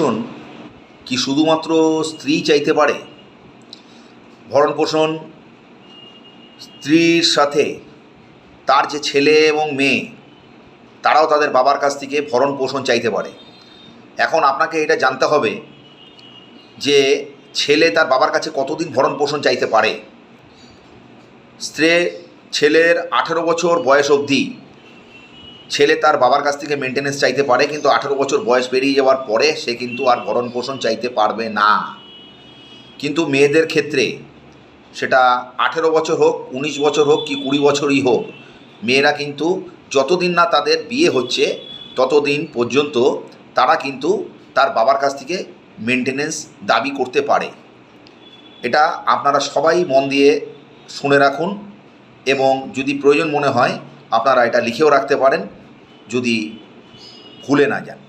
পোষণ কি শুধুমাত্র স্ত্রী চাইতে পারে? ভরণ পোষণ স্ত্রীর সাথে তার যে ছেলে এবং মেয়ে, তারাও তাদের বাবার কাছ থেকে ভরণ পোষণ চাইতে পারে। এখন আপনাকে এটা জানতে হবে যে ছেলে তার বাবার কাছে কতদিন ভরণ পোষণ চাইতে পারে? স্ত্রী, ছেলের আঠেরো বছর বয়স অবধি ছেলে তার বাবার কাছ থেকে মেনটেনেন্স চাইতে পারে, কিন্তু আঠেরো বছর বয়স পেরিয়ে যাওয়ার পরে সে কিন্তু আর ভরণ পোষণ চাইতে পারবে না। কিন্তু মেয়েদের ক্ষেত্রে সেটা আঠেরো বছর হোক, উনিশ বছর হোক কি কুড়ি বছরই হোক, মেয়েরা কিন্তু যতদিন না তাদের বিয়ে হচ্ছে, ততদিন পর্যন্ত তারা কিন্তু তার বাবার কাছ থেকে মেনটেনেন্স দাবি করতে পারে। এটা আপনারা সবাই মন দিয়ে শুনে রাখুন এবং যদি প্রয়োজন মনে হয়, আপনারা এটা লিখেও রাখতে পারেন। যদি ভুলে না যান।